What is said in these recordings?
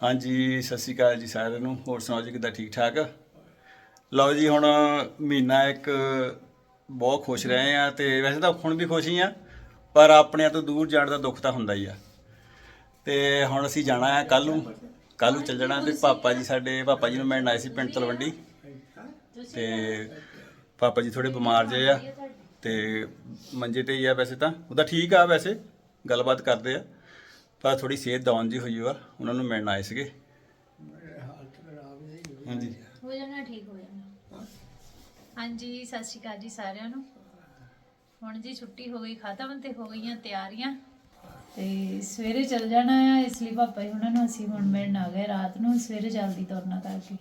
ਹਾਂਜੀ, ਸਤਿ ਸ਼੍ਰੀ ਅਕਾਲ ਜੀ ਸਾਰਿਆਂ ਨੂੰ। ਹੋਰ ਸੁਣਾਓ ਜੀ, ਕਿੱਦਾਂ ਠੀਕ ਠਾਕ ਲਓ ਜੀ, ਹੁਣ ਮਹੀਨਾ ਇੱਕ ਬਹੁਤ ਖੁਸ਼ ਰਹੇ ਆ ਤੇ ਵੈਸੇ ਤਾਂ ਹੁਣ ਵੀ ਖੁਸ਼ ਹੀ ਆ, ਪਰ ਆਪਣਿਆਂ ਤੋਂ ਦੂਰ ਜਾਣ ਦਾ ਦੁੱਖ ਤਾਂ ਹੁੰਦਾ ਹੀ ਆ। ਤੇ ਹੁਣ ਅਸੀਂ ਜਾਣਾ ਆ ਕੱਲ ਨੂੰ ਕੱਲ ਨੂੰ ਚੱਲ ਜਾਣਾ ਤੇ ਪਾਪਾ ਜੀ ਸਾਡੇ, ਪਾਪਾ ਜੀ ਨੂੰ ਮਿਲਣ ਆਏ ਸੀ ਪਿੰਡ ਤਲਵੰਡੀ। ਤੇ ਪਾਪਾ ਜੀ ਥੋੜੇ ਬਿਮਾਰ ਜੇ ਆ ਤੇ ਮੰਜੇ ਤੇ ਹੀ ਆ ਵੈਸੇ ਤਾਂ। ਉਹਦਾ ਠੀਕ ਆ ਵੈਸੇ, ਗੱਲਬਾਤ ਕਰਦੇ ਆ। ਪਰ ਥੋੜੀ ਸਿਹਤ ਡਾਊਨ ਜੀ ਹੋਈ ਆ ਉਹਨਾਂ ਨੂੰ ਮਿਲਣ ਆਏ ਸੀਗੇ। ਹਾਂਜੀ। ਹੋ ਜਾਣਾ ਠੀਕ ਹੋ ਜਾਣਾ। ਹਾਂਜੀ ਸਤਿ ਸ਼੍ਰੀ ਅਕਾਲ ਜੀ ਸਾਰਿਆਂ ਨੂੰ। ਹੁਣ ਜੀ ਛੁੱਟੀ ਹੋ ਗਈ ਖਤਮ ਤੇ ਹੋ ਗਈਆਂ ਤਿਆਰੀਆਂ। ਤੇ ਸਵੇਰੇ ਚੱਲ ਜਾਣਾ ਆ ਇਸ ਲਈ ਪਾਪਾ ਜੀ ਉਹਨਾਂ ਨੂੰ ਅਸੀਂ ਹੁਣ ਮਿਲਣ ਆ ਗਏ ਰਾਤ ਨੂੰ ਸਵੇਰੇ ਜਲਦੀ ਤੁਰਨਾ ਕਰਕੇ।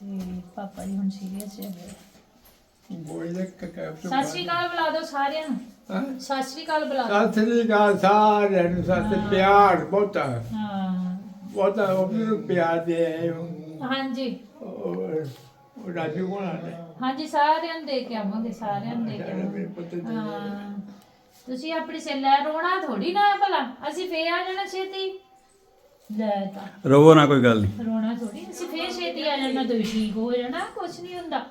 ਤੇ ਪਾਪਾ ਜੀ ਹੁਣ ਸੀਰੀਅਸ ਹੋ ਗਏ ਗੋਲੀ ਦੇ ਕੈਪ ਸਤਿ ਸ਼੍ਰੀ ਅਕਾਲ ਬੁਲਾ ਦਿਓ ਸਾਰਿਆਂ ਨੂੰ। ਸਤਿ ਸ਼੍ਰੀ ਅਕਾਲ ਬੁਲਾ ਸਤਿ ਸ੍ਰੀ ਅਕਾਲ ਸਾਰਿਆਂ ਨੂੰ ਸਤਿ ਪਿਆਰ ਬਹੁਤਾ ਹਾਂ। ਬਹੁਤਾ ਉਹਨੂੰ ਪਿਆਰ ਦੇ ਆਏ ਹੋ। ਹਾਂਜੀ। ਔਰ ਉਹ ਰਾਜੂ ਕੋਲ ਆਣੇ ਹਾਂਜੀ ਸਾਰਿਆਂ ਨੂੰ ਦੇ ਕੇ ਆਵਾਂਗੇ ਸਾਰਿਆਂ ਨੂੰ ਦੇ ਕੇ ਆਵਾਂਗੇ ਮੇਰੇ ਪੁੱਤ ਜੀ ਹਾਂ। ਤੁਸੀਂ ਆਪਣੀ ਸੇ ਲੈ ਰੋਣਾ ਥੋੜੀ ਨਾ ਹੈ ਭਲਾ। ਅਸੀਂ ਫੇਰ ਆ ਜਾਣਾ ਛੇਤੀ। ਲੈ ਤਾਂ। ਰੋਵੋ ਨਾ ਕੋਈ ਗੱਲ ਨਹੀਂ। ਰੋਣਾ ਥੋੜੀ ਅਸੀਂ ਫੇਰ ਛੇਤੀ ਆ ਜਾਣਾ ਤੁਸੀਂ ਠੀਕ ਹੋ ਜਾਣਾ ਕੁਛ ਨਹੀਂ ਹੁੰਦਾ।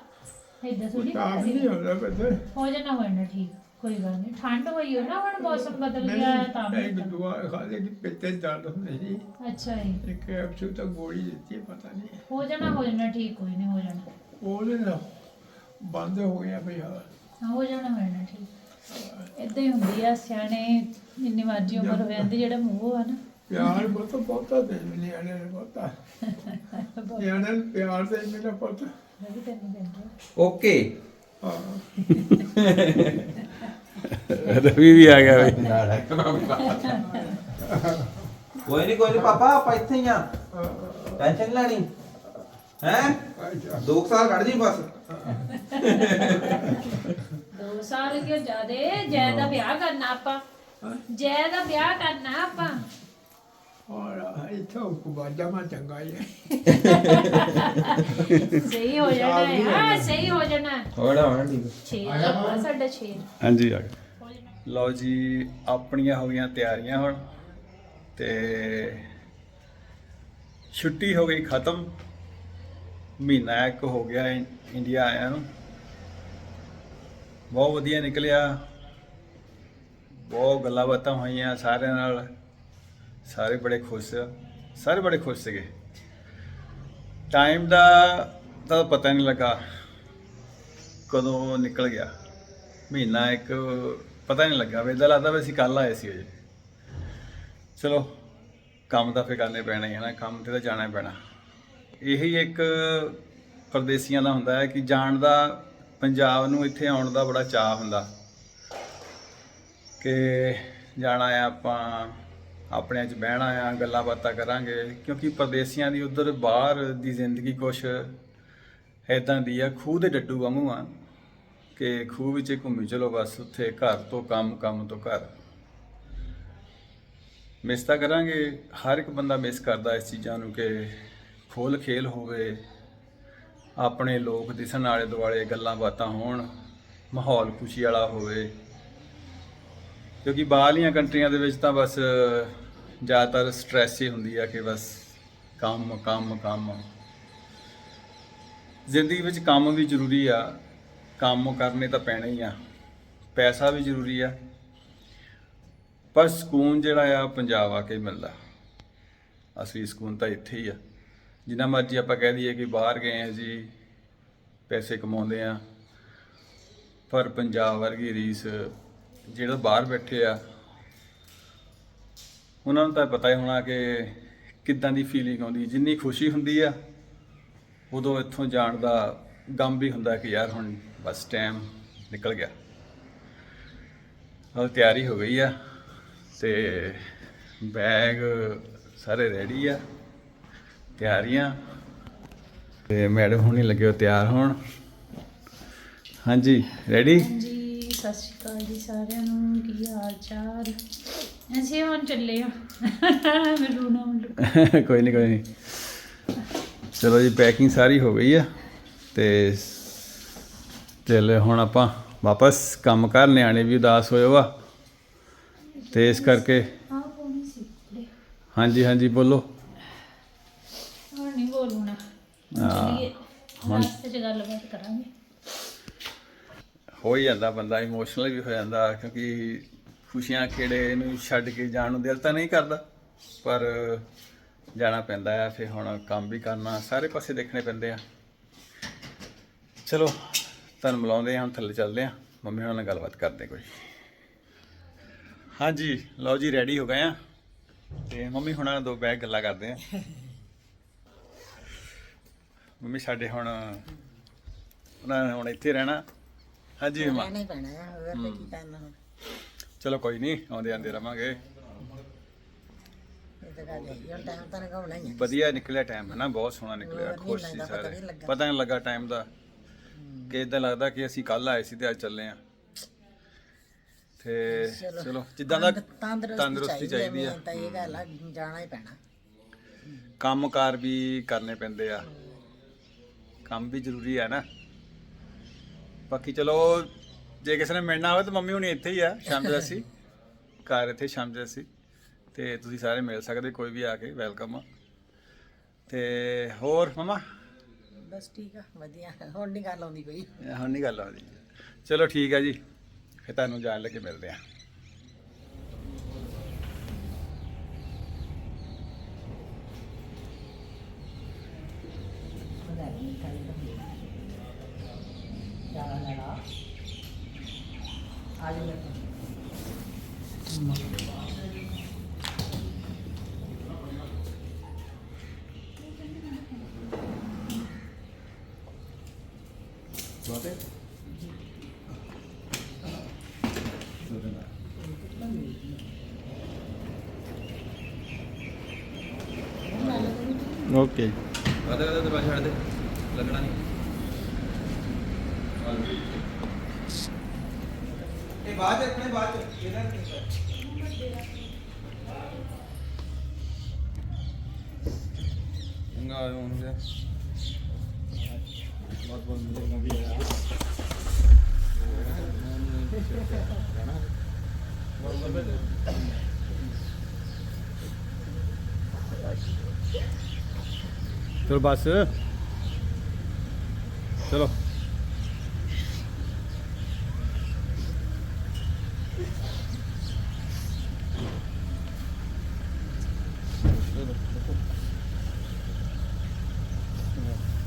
ਏਦਾਂ ਥੋੜੀ ਕਾਫ ਨਹੀਂ ਹੁੰਦਾ ਪਤਾ। ਹੋ ਜਾਣਾ ਹੋ ਜਾਣਾ ਠੀਕ। ਕੋਈ ਗੱਲ ਨਹੀਂ ਠੰਡ ਹੋਈ ਹੋ ਨਾ ਹੁਣ ਮੌਸਮ ਬਦਲ ਗਿਆ ਹੈ ਤਾਂ ਮੈਂ ਵੀ ਇੱਕ ਦੁਆ ਖਾਦੇ ਕਿ ਪਿੱਤੇ ਦਰਦ ਹੁੰਦੇ ਸੀ ਅੱਛਾ ਜੀ। ਇੱਕ ਕੈਪਸੂਲ ਤਾਂ ਗੋਲੀ ਦਿੱਤੀ ਪਤਾ ਨਹੀਂ। ਹੋ ਜਾਣਾ ਹੋ ਜਾਣਾ ਠੀਕ ਕੋਈ ਨਹੀਂ ਹੋ ਜਾਣਾ। ਉਹਦੇ ਨਾਲ ਬੰਦ ਹੋ ਗਿਆ ਭਈ ਹਾਂ ਹਾਂ, ਹੋ ਜਾਣਾ ਹੋ ਜਾਣਾ ਠੀਕ। ਏਦਾਂ ਹੀ ਹੁੰਦੀ ਆ ਸਿਆਣੇ ਜਿੰਨੀ ਮਰਜ਼ੀ ਉਮਰ ਹੋ ਜਾਂਦੀ ਜਿਹੜਾ ਮੂੰਹ ਆ ਨਾ। ਪਿਆਰ ਬਹੁਤ ਬਹੁਤਾ ਦੇ ਨਿਆਣੇ ਨੇ ਬਹੁਤਾ। ਨਿਆਣੇ ਨੂੰ ਪਿਆਰ ਦੇ ਮੇਰਾ ਪੁੱਤ ਮੈਂ ਵੀ ਤੈਨੂੰ ਕਹਿੰਦਾ ਓਕੇ। ਹਾਂ। ਰਵੀ ਵੀ ਆ ਗਿਆ ਬਈ ਕੋਈ ਨਹੀਂ ਕੋਈ ਨਹੀਂ ਪਾਪਾ ਆਪਾਂ ਇੱਥੇ ਹੀ ਆ। ਟੈਨਸ਼ਨ ਲੈਣੀ। ਹੈ? ਦੋ ਕੁ ਸਾਲ ਕੱਢ ਜੀ ਬਸ। ਦੋ ਸਾਲ ਕਿਉਂ ਜਾਦੇ ਜੈ ਦਾ ਵਿਆਹ ਕਰਨਾ ਆਪਾਂ। ਜੈ ਦਾ ਵਿਆਹ ਕਰਨਾ ਆਪਾਂ। ਔਰ ਇੱਥੋਂ ਕੁਬਾਜਾ ਮਾ ਚੰਗਾ ਹੀ ਹੈ। ਸਹੀ ਹੋ ਜਾਣਾ ਹੈ। ਹਾਂ ਸਹੀ ਹੋ ਜਾਣਾ। ਹੈ। ਹੋੜਾ ਹੋਣਾ ਠੀਕ। ਛੇ ਆ ਸਾਡਾ ਛੇ। ਹਾਂਜੀ ਆ ਗਿਆ। ਲਓ ਜੀ, ਆਪਣੀਆਂ ਹੋ ਗਈਆਂ ਤਿਆਰੀਆਂ ਹੁਣ ਤੇ ਛੁੱਟੀ ਹੋ ਗਈ ਖਤਮ। ਮਹੀਨਾ ਇੱਕ ਹੋ ਗਿਆ ਇੰਡੀਆ ਆਇਆ ਨੂੰ। ਬਹੁਤ ਵਧੀਆ ਨਿਕਲਿਆ। ਬਹੁਤ ਗੱਲਾਂ ਬਾਤਾਂ ਹੋਈਆਂ ਸਾਰਿਆਂ ਨਾਲ। ਸਾਰੇ ਬੜੇ ਖੁਸ਼, ਸਾਰੇ ਬੜੇ ਖੁਸ਼ ਸੀਗੇ। ਟਾਈਮ ਦਾ ਤਾਂ ਪਤਾ ਨਹੀਂ ਲੱਗਾ ਕਦੋਂ ਨਿਕਲ ਗਿਆ। ਮਹੀਨਾ ਇੱਕ ਪਤਾ ਨਹੀਂ ਲੱਗਾ ਵੀ ਇਦਾਂ ਲੱਗਦਾ ਵੀ ਅਸੀਂ ਕੱਲ ਆਏ ਸੀ ਅਜੇ ਚਲੋ, ਕੰਮ ਤਾਂ ਫੇ ਕਰਨੇ ਪੈਣਾ ਹੀ ਹੈ ਨਾ, ਕੰਮ ਤੇ ਤਾਂ ਜਾਣਾ ਹੀ ਪੈਣਾ। ਇਹੀ ਇੱਕ ਪਰਦੇਸੀਆਂ ਦਾ ਹੁੰਦਾ ਹੈ ਕਿ ਜਾਣ ਦਾ, ਪੰਜਾਬ ਨੂੰ ਇੱਥੇ ਆਉਣ ਦਾ ਬੜਾ ਚਾਹ ਹੁੰਦਾ। ਕਿ ਜਾਣਾ ਆ ਆਪਾਂ, ਆਪਣਿਆਂ 'ਚ ਬਹਿਣਾ ਆ, ਗੱਲਾਂ ਬਾਤਾਂ ਕਰਾਂਗੇ, ਕਿਉਂਕਿ ਪਰਦੇਸੀਆਂ ਦੀ ਉਧਰ ਬਾਹਰ ਦੀ ਜ਼ਿੰਦਗੀ ਕੁਛ ਇਦਾਂ ਦੀ ਆ, ਖੂਹ ਦੇ ਡੱਡੂ ਵਾਂਗੂ ਆ। ਕਿ ਖੂਹ ਵਿੱਚ ਘੁੰਮੀ ਚਲੋ ਬਸ ਉੱਥੇ ਘਰ ਤੋਂ ਕੰਮ ਕੰਮ ਤੋਂ ਘਰ। ਮਿਸ ਤਾਂ ਕਰਾਂਗੇ। ਹਰ ਇੱਕ ਬੰਦਾ ਮਿਸ ਕਰਦਾ ਇਸ ਚੀਜ਼ਾਂ ਨੂੰ ਕਿ ਖੋਲ ਖੇਲ ਹੋਵੇ, ਆਪਣੇ ਲੋਕ ਦਿਸਣ ਆਲੇ ਦੁਆਲੇ ਗੱਲਾਂ ਬਾਤਾਂ ਹੋਣ, ਮਾਹੌਲ ਖੁਸ਼ੀ ਵਾਲਾ ਹੋਵੇ। ਕਿਉਂਕਿ ਬਾਹਰਲੀਆਂ ਕੰਟਰੀਆਂ ਦੇ ਵਿੱਚ ਤਾਂ ਬਸ ਜ਼ਿਆਦਾਤਰ ਸਟ੍ਰੈਸ ਹੀ ਹੁੰਦੀ ਆ ਕਿ ਬਸ ਕੰਮ ਕੰਮ ਕੰਮ। ਜ਼ਿੰਦਗੀ ਵਿੱਚ ਕੰਮ ਵੀ ਜ਼ਰੂਰੀ ਆ। ਕੰਮ ਕਰਨੇ ਤਾਂ ਪੈਣੇ ਹੀ ਆ। ਪੈਸਾ ਵੀ ਜ਼ਰੂਰੀ ਆ। ਪਰ ਸਕੂਨ ਜਿਹੜਾ ਆ, ਪੰਜਾਬ ਆ ਕੇ ਮਿਲਦਾ। ਅਸਲੀ ਸਕੂਨ ਤਾਂ ਇੱਥੇ ਹੀ ਆ। ਜਿੰਨਾ ਮਰਜ਼ੀ ਆਪਾਂ ਕਹਿ ਦਈਏ ਕਿ ਬਾਹਰ ਗਏ ਆ ਜੀ, ਪੈਸੇ ਕਮਾਉਂਦੇ ਆ। ਪਰ ਪੰਜਾਬ ਵਰਗੀ ਰੀਸ, ਜਿਹੜਾ ਬਾਹਰ ਬੈਠੇ ਆ, ਉਹਨਾਂ ਨੂੰ ਤਾਂ ਪਤਾ ਹੀ ਹੋਣਾ ਕਿ ਕਿੱਦਾਂ ਦੀ ਫੀਲਿੰਗ ਆਉਂਦੀ। ਜਿੰਨੀ ਖੁਸ਼ੀ ਹੁੰਦੀ ਆ, ਉਦੋਂ ਇੱਥੋਂ ਜਾਣ ਦਾ ਗਮ ਵੀ ਹੁੰਦਾ ਕਿ ਯਾਰ ਹੁਣ ਬਸ ਟਾਈਮ ਨਿਕਲ ਗਿਆ। ਹੁਣ ਤਿਆਰੀ ਹੋ ਗਈ ਆ ਤੇ ਬੈਗ ਸਾਰੇ ਰੈਡੀ ਆ ਤਿਆਰੀਆਂ। ਤੇ ਮੈਡਮ ਹੁਣੀ ਲੱਗੇ ਹੋ ਤਿਆਰ ਹੋਣ। ਹਾਂਜੀ ਰੈਡੀ ਹਾਂਜੀ ਸਤਿ ਸ਼੍ਰੀ ਅਕਾਲ ਜੀ ਸਾਰਿਆਂ ਨੂੰ ਕੀ ਹਾਲ ਚਾਲ? ਅਸੀਂ ਹੁਣ ਚੱਲੇ ਆ। ਮੈਨੂੰ ਨਾ ਕੋਈ ਨਹੀਂ ਕੋਈ ਨਹੀਂ ਚਲੋ ਜੀ ਪੈਕਿੰਗ ਸਾਰੀ ਹੋ ਗਈ ਆ ਤੇ ਚੱਲ ਹੁਣ ਆਪਾਂ ਵਾਪਸ ਕੰਮ ਕਰ ਨਿਆਣੇ ਵੀ ਉਦਾਸ ਹੋਏ ਵਾ। ਤੇ ਇਸ ਕਰਕੇ ਹਾਂਜੀ ਹਾਂਜੀ ਬੋਲੋ। ਗੱਲਬਾਤ ਕਰਾਂਗੇ। ਹੋ ਹੀ ਜਾਂਦਾ ਬੰਦਾ ਇਮੋਸ਼ਨਲ ਵੀ ਹੋ ਜਾਂਦਾ ਕਿਉਂਕਿ ਖੁਸ਼ੀਆਂ ਖੇੜੇ ਨੂੰ ਛੱਡ ਕੇ ਜਾਣ ਨੂੰ ਦਿਲ ਤਾਂ ਨਹੀਂ ਕਰਦਾ। ਪਰ ਜਾਣਾ ਪੈਂਦਾ ਆ ਫਿਰ ਹੁਣ ਕੰਮ ਵੀ ਕਰਨਾ ਸਾਰੇ ਪਾਸੇ ਦੇਖਣੇ ਪੈਂਦੇ ਆ। ਚਲੋ ਤੁਹਾਨੂੰ ਮਿਲਾਉਂਦੇ ਹਾਂ ਹੁਣ ਥੱਲੇ ਚੱਲਦੇ ਆ ਮੰਮੀ ਨਾਲ ਗੱਲਬਾਤ ਕਰਦੇ ਕੋਈ। ਹਾਂਜੀ ਲਓ ਜੀ ਰੈਡੀ ਹੋ ਗਏ ਆ ਤੇ ਮੰਮੀ ਹੁਣਾਂ ਨਾਲ ਦੋ ਬੈਗ ਗੱਲਾਂ ਕਰਦੇ ਆ ਮੰਮੀ ਸਾਡੇ ਹੁਣ ਉਹਨਾਂ ਨੇ ਹੁਣ ਇੱਥੇ ਰਹਿਣਾ। ਹਾਂਜੀ ਮੰਮਾ ਰਹਿਣਾ ਹੀ ਪੈਣਾ ਹੈ ਹੋਰ ਤਾਂ ਕੀ ਕਰਨਾ ਹੁਣ। ਚਲੋ ਕੋਈ ਨਹੀਂ ਆਉਂਦੇ ਆਂਦੇ ਰਵਾਂਗੇ। ਇਹ ਤਾਂ ਗੱਲ ਹੈ ਯਾਰ ਟਾਈਮ ਤਾਂ ਲਗਾਉਣਾ ਹੀ ਹੈ ਵਧੀਆ ਨਿਕਲਿਆ ਟਾਈਮ ਹੈ ਨਾ ਬਹੁਤ ਸੋਹਣਾ ਨਿਕਲਿਆ ਖੁਸ਼ ਸੀ ਸਾਰੇ। ਨਹੀਂ। ਪਤਾ ਨਹੀਂ ਲੱਗਾ ਟਾਈਮ ਦਾ। ਕਿ ਇਦਾਂ ਲੱਗਦਾ ਕਿ ਅਸੀਂ ਕੱਲ ਆਏ ਸੀ ਤੇ ਅੱਜ ਚੱਲੇ ਆ ਤੇ ਚਲੋ। ਜਿੱਦਾਂ ਦਾ ਤੰਦ- ਤੰਦਰੁਸਤੀ ਚਾਹੀਦੀ ਆ। ਤਾਂ ਇਹ ਗੱਲ ਆ ਜਾਣਾ ਹੀ ਪੈਣਾ। ਕੰਮਕਾਰ ਵੀ ਕਰਨੇ ਪੈਂਦੇ ਆ। ਕੰਮ ਵੀ ਜ਼ਰੂਰੀ ਹੈ ਨਾ। ਬਾਕੀ ਚਲੋ ਜੇ ਕਿਸੇ ਨੇ ਮਿਲਣਾ ਹੋਵੇ ਤਾਂ ਮੰਮੀ ਹੁਣੀ ਇੱਥੇ ਹੀ ਆ ਸ਼ਾਮ ਦੇ ਅਸੀਂ। ਘਰ ਇੱਥੇ ਸ਼ਾਮ ਦੇ ਅਸੀਂ। ਤੇ ਤੁਸੀਂ ਸਾਰੇ ਮਿਲ ਸਕਦੇ ਕੋਈ ਵੀ ਆ ਕੇ ਵੈਲਕਮ ਆ। ਤੇ ਹੋਰ ਮਮਾ? ਬਸ ਠੀਕ ਆ ਵਧੀਆ। ਹੁਣ ਨਹੀਂ ਗੱਲ ਆਉਂਦੀ ਕੋਈ ਹੁਣ ਨਹੀਂ ਗੱਲ ਆਉਂਦੀ। ਚਲੋ ਠੀਕ ਹੈ ਜੀ। ਫਿਰ ਤੁਹਾਨੂੰ ਜਾਣ ਲੱਗੇ ਮਿਲਦੇ ਆ। ਓਕੇ। ਕਦੇ ਕਦੇ ਦਰਵਾਜ਼ਾ ਛੱਡ ਦੇ ਲੱਗਣਾ ਨਹੀਂ ਇਹ ਬਾਅਦ ਚ ਰੱਖਣੇ ਬਾਅਦ ਚ। ਇਹਦਾ ਚੰਗਾ ਆਇਆ ਹੁਣ ਫਿਰ ਬਹੁਤ ਬਹੁਤ ਮਿਲੇਗਾ ਵੀ ਆਇਆ ਚਲੋ ਬਸ ਚਲੋ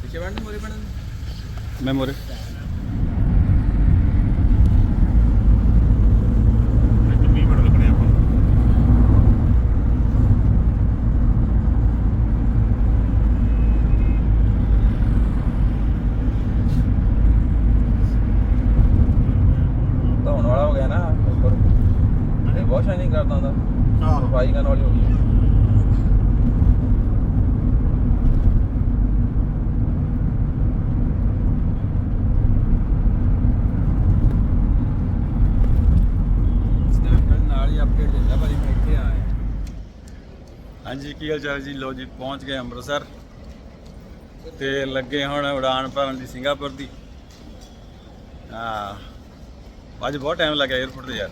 ਪਿੱਛੇ ਬੈਠ ਮੋਰੇ ਬੈਠ ਮੈਂ ਮੋਰੇ ਧੋਣ ਵਾਲਾ ਹੋ ਗਿਆ ਨਾ ਉੱਪਰ ਇਹ ਬਹੁਤ ਸ਼ਾਈਨਿੰਗ ਕਰਦਾ ਹੁੰਦਾ ਸਫ਼ਾਈ ਕਰਨ ਵਾਲੀ ਹੋ ਗਈ ਸਨੈਪਚੈਟ ਨਾਲ ਹੀ ਅਪਡੇਟ ਦਿੰਦਾ ਭਾਜੀ ਮੈਂ ਇੱਥੇ ਆਇਆ ਹਾਂਜੀ ਕੀ ਹਾਲ ਚਾਲ ਜੀ? ਲੋ ਜੀ ਪਹੁੰਚ ਗਏ ਅੰਮ੍ਰਿਤਸਰ ਤੇ ਲੱਗੇ ਹੁਣ ਉਡਾਨ ਭਰਨ ਦੀ ਸਿੰਗਾਪੁਰ ਦੀ। ਹਾਂ ਅੱਜ ਬਹੁਤ ਟਾਈਮ ਲੱਗਿਆ 에어ਪੋਰਟ ਤੇ ਯਾਰ।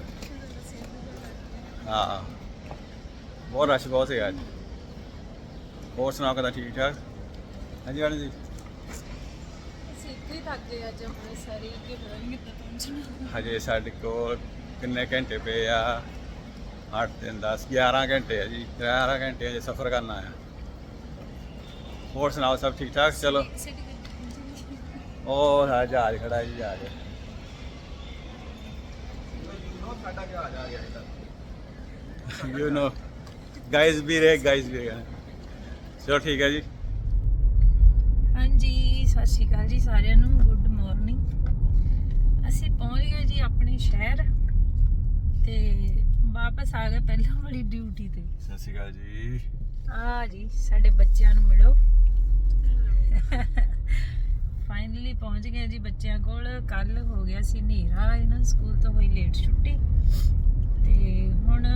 ਹਾਂ ਬਹੁਤ ਰਸ਼ ਬਹੁਤ ਹੈ ਅੱਜ। ਹੋਰ ਸੁਣਾਓ ਕਦਾ ਠੀਕ ਠਾਕ? ਹਾਂਜੀ ਵਾਣੀ ਜੀ। ਇੱਥੇ ਥੱਕ ਗਏ ਅੱਜ ਅੰਮ੍ਰਿਤਸਰ ਹੀ ਕਿ ਪਤਾ ਨਹੀਂ ਕਿੱਦਾਂ ਪਹੁੰਚਣਾ ਹਜੇ ਸਾਡੇ ਕੋਲ ਕਿੰਨੇ ਘੰਟੇ ਪਏ ਆ? 8 ਦਿਨ 10 11 ਘੰਟੇ ਆ ਜੀ। 11 ਘੰਟੇ ਹਜੇ ਸਫ਼ਰ ਕਰਨਾ ਆ ਹੋਰ ਸੁਣਾਓ, ਸਭ ਠੀਕ ਠਾਕ? ਚਲੋ। ਉਹ ਹੈ ਜਹਾਜ਼ ਖੜਾ ਜੀ, ਜਹਾਜ਼। ਸਾਡਾ ਕੀ ਆ ਗਿਆ ਯੂ نو ਗਾਇਜ਼ ਵੀ ਰਹੇ ਗਾਇਜ਼ ਵੀ ਰਹੇ। ਚਲੋ ਠੀਕ ਹੈ ਜੀ। ਹਾਂਜੀ, ਸਤਿ ਸ਼੍ਰੀ ਅਕਾਲ ਜੀ ਸਾਰਿਆਂ ਨੂੰ। ਗੁੱਡ ਮਾਰਨਿੰਗ ਅਸੀਂ ਪਹੁੰਚ ਗਏ ਜੀ ਆਪਣੇ ਸ਼ਹਿਰ ਤੇ ਵਾਪਸ ਆ ਗਏ ਪਹਿਲਾਂ ਵਾਲੀ ਡਿਊਟੀ ਤੇ। ਸਤਿ ਸ਼੍ਰੀ ਅਕਾਲ ਜੀ। ਆ ਜੀ ਸਾਡੇ ਬੱਚਿਆਂ ਨੂੰ ਮਿਲੋ। ਫਾਈਨਲੀ ਪਹੁੰਚ ਗਏ ਜੀ ਬੱਚਿਆਂ ਕੋਲ। ਕੱਲ ਹੋ ਗਿਆ ਸੀ ਹਨੇਰਾ ਇਹਨਾਂ ਸਕੂਲ ਤੋਂ ਹੋਈ ਲੇਟ ਛੁੱਟੀ। ਤੇ ਹੁਣ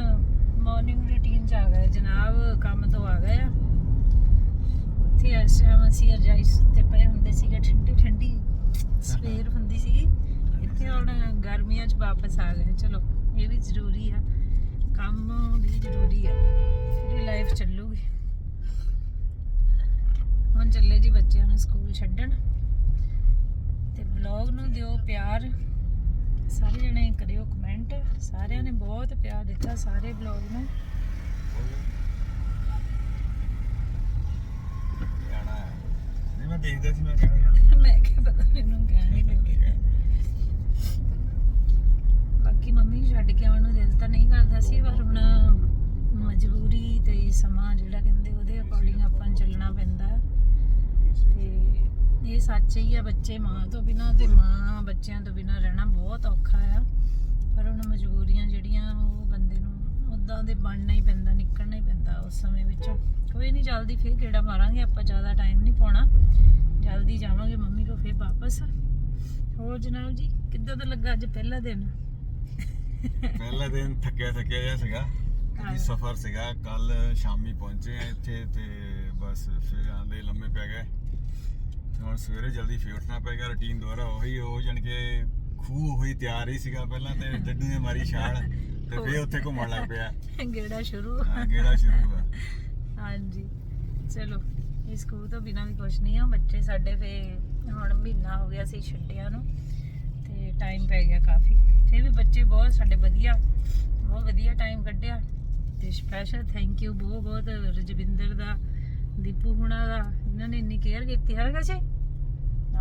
ਮਾਰਨਿੰਗ ਰੁਟੀਨ ਚ ਆ ਗਏ। ਜਨਾਬ ਕੰਮ ਤੋਂ ਆ ਗਏ ਆ। ਉੱਥੇ ਇਸ ਟਾਈਮ ਅਸੀਂ ਰਜਾਈ ਸੁੱਤੇ ਪਏ ਹੁੰਦੇ ਸੀਗੇ ਠੰਡੀ ਠੰਡੀ ਸਵੇਰ ਹੁੰਦੀ ਸੀਗੀ। ਇੱਥੇ ਹੁਣ ਗਰਮੀਆਂ ਚ ਵਾਪਸ ਆ ਗਏ। ਚਲੋ ਇਹ ਵੀ ਜ਼ਰੂਰੀ ਆ। ਕੰਮ ਵੀ ਜ਼ਰੂਰੀ ਆ। ਫਿਰ ਲਾਈਫ ਚੱਲੂਗੀ। ਹੁਣ ਚੱਲੇ ਜੀ ਬੱਚਿਆਂ ਨੂੰ ਸਕੂਲ ਛੱਡਣ। ਤੇ ਬਲੌਗ ਨੂੰ ਦਿਓ ਪਿਆਰ। ਸਾਰੇ ਜਣੇ ਕਰਿਓ ਕਮੈਂਟ ਸਾਰਿਆਂ ਨੇ ਬਹੁਤ ਪਿਆਰ ਦਿੱਤਾ ਸਾਰੇ ਬਲੌਗ ਨੂੰ। ਮੈਂ ਦੇਖਦਾ ਸੀ ਮੈਂ ਕਹਿੰਦਾ ਮੈਂ ਕਿਹਾ ਪਤਾ ਸੱਚ ਹੀ ਆ ਬੱਚੇ ਮਾਂ ਤੋਂ ਬਿਨਾ ਤੇ ਮਾਂ ਬੱਚਿਆਂ ਤੋਂ ਬਿਨਾ ਰਹਿਣਾ ਬਹੁਤ ਔਖਾ ਆ। ਪਰ ਹੁਣ ਮਜਬੂਰੀਆਂ ਜਿਹੜੀਆਂ ਉਹ ਬੰਦੇ ਨੂੰ ਉਦਾਂ ਦੇ ਬਣਨਾ ਹੀ ਪੈਂਦਾ ਨਿਕਲਣਾ ਹੀ ਪੈਂਦਾ ਉਸ ਸਮੇਂ ਵਿੱਚੋਂ। ਕੋਈ ਨਹੀਂ ਜਲਦੀ ਫੇਰ ਕਿਹੜਾ ਮਾਰਾਂਗੇ ਆਪਾਂ ਜ਼ਿਆਦਾ ਟਾਈਮ ਨਹੀਂ ਪਾਉਣਾ। ਜਲਦੀ ਜਾਵਾਂਗੇ ਮੰਮੀ ਕੋ ਫੇਰ ਵਾਪਸ। ਹੋਰ ਜਨਾਬ ਜੀ ਕਿੱਦਾਂ ਦਾ ਲੱਗਾ ਅੱਜ ਪਹਿਲਾ ਦਿਨ? ਪਹਿਲਾ ਦਿਨ ਥੱਕਿਆ ਥੱਕਿਆ ਜਿਹਾ ਸੀਗਾ। ਕਿਉਂਕਿ ਸਫ਼ਰ ਸੀਗਾ ਕੱਲ ਸ਼ਾਮੀ ਪਹੁੰਚੇ ਇੱਥੇ ਤੇ ਬਸ ਫਿਰ ਆਂਦੇ ਲੰਮੇ ਪੈ ਗਏ। ਹੁਣ ਸਵੇਰੇ ਜਲਦੀ ਫੇਰ ਉੱਠਣਾ ਪੈ ਗਿਆ ਰੁਟੀਨ ਦੁਬਾਰਾ ਉਹੀ ਉਹ ਜਾਣੀ ਕਿ ਖੂਹ ਹੋਈ ਤਿਆਰ ਹੀ ਸੀਗਾ ਪਹਿਲਾਂ ਤੇ ਡੱਡੂ ਨੇ ਮਾਰੀ ਛਾਲ ਤੇ ਫੇਰ ਉੱਥੇ ਘੁੰਮਣ ਲੱਗ ਪਿਆ। ਗੇੜਾ ਸ਼ੁਰੂ। ਹਾਂ ਗੇੜਾ ਸ਼ੁਰੂ ਆ। ਹਾਂਜੀ ਚਲੋ ਇਸ ਸਕੂਲ ਤੋਂ ਬਿਨਾਂ ਵੀ ਕੁਝ ਨਹੀਂ ਆ ਬੱਚੇ ਸਾਡੇ ਫੇ ਹੁਣ ਮਹੀਨਾ ਹੋ ਗਿਆ ਸੀ ਛੱਡਿਆ ਨੂੰ ਤੇ ਟਾਈਮ ਪੈ ਗਿਆ ਕਾਫੀ। ਫਿਰ ਵੀ ਬੱਚੇ ਬਹੁਤ ਸਾਡੇ ਵਧੀਆ ਬਹੁਤ ਵਧੀਆ ਟਾਈਮ ਕੱਢਿਆ ਤੇ ਸਪੈਸ਼ਲ ਥੈਂਕ ਯੂ ਬਹੁਤ ਬਹੁਤ ਰਜਵਿੰਦਰ ਦਾ ਦੀਪੂ ਹੁਣਾਂ ਦਾ ਇਹਨਾਂ ਨੇ ਇੰਨੀ ਕੇਅਰ ਕੀਤੀ ਹੈ ਨਾ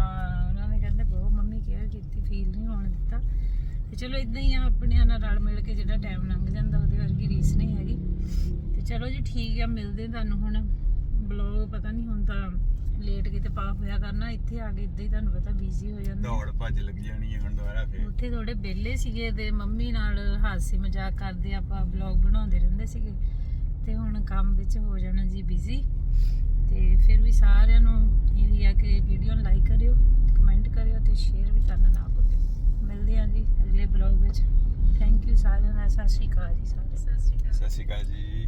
ਹਾਂ ਉਹਨਾਂ ਨੇ ਕਹਿੰਦੇ ਬਹੁਤ ਮੰਮੀ ਕੇਅਰ ਕੀਤੀ ਫੀਲ ਨਹੀਂ ਹੋਣ ਦਿੱਤਾ। ਤੇ ਚਲੋ ਇਦਾਂ ਹੀ ਆ ਆਪਣਿਆਂ ਨਾਲ ਰਲ ਮਿਲ ਕੇ ਜਿਹੜਾ ਟਾਈਮ ਲੰਘ ਜਾਂਦਾ ਉਹਦੇ ਵਰਗੀ ਰੀਸ ਨਹੀਂ ਹੈਗੀ। ਤੇ ਚਲੋ ਜੀ ਠੀਕ ਆ ਮਿਲਦੇ ਤੁਹਾਨੂੰ ਹੁਣ। ਬਲੌਗ ਪਤਾ ਨਹੀਂ ਹੁਣ ਤਾਂ ਲੇਟ ਕਿਤੇ ਪਾ ਹੋਇਆ ਕਰਨਾ ਇੱਥੇ ਆ ਕੇ ਇਦਾਂ ਹੀ ਤੁਹਾਨੂੰ ਪਤਾ ਬਿਜ਼ੀ ਹੋ ਜਾਂਦਾ ਦੌੜ ਭੱਜ ਲੱਗ ਜਾਣੀ ਹੈ ਹੁਣ ਦੁਬਾਰਾ ਫੇਰ। ਉੱਥੇ ਥੋੜੇ ਵਿਹਲੇ ਸੀਗੇ ਤੇ ਮੰਮੀ ਨਾਲ ਹਾਸੇ ਮਜ਼ਾਕ ਕਰਦੇ ਆਪਾਂ ਬਲੌਗ ਬਣਾਉਂਦੇ ਰਹਿੰਦੇ ਸੀਗੇ। ਤੇ ਹੁਣ ਕੰਮ ਵਿੱਚ ਹੋ ਜਾਣਾ ਜੀ ਬਿਜ਼ੀ ਤੇ ਫਿਰ ਵੀ ਸਾਰਿਆਂ ਨੂੰ ਇਹ ਆ ਕਿ ਵੀਡੀਓ ਨੂੰ ਲਾਈਕ ਕਰਿਓ ਕਮੈਂਟ ਕਰਿਓ ਤੇ ਸ਼ੇਅਰ ਵੀ ਕਰਨਾ ਨਾ ਭੁੱਲਿਓ। ਮਿਲਦੇ ਹਾਂ ਜੀ ਅਗਲੇ ਬਲੌਗ ਵਿੱਚ। ਥੈਂਕ ਯੂ ਸਾਰਿਆਂ ਦਾ। ਸਤਿ ਸ਼੍ਰੀ ਅਕਾਲ ਜੀ ਸਾਰੇ ਸਤਿ ਸ਼੍ਰੀ ਅਕਾਲ ਸਤਿ ਸ਼੍ਰੀ ਅਕਾਲ ਜੀ।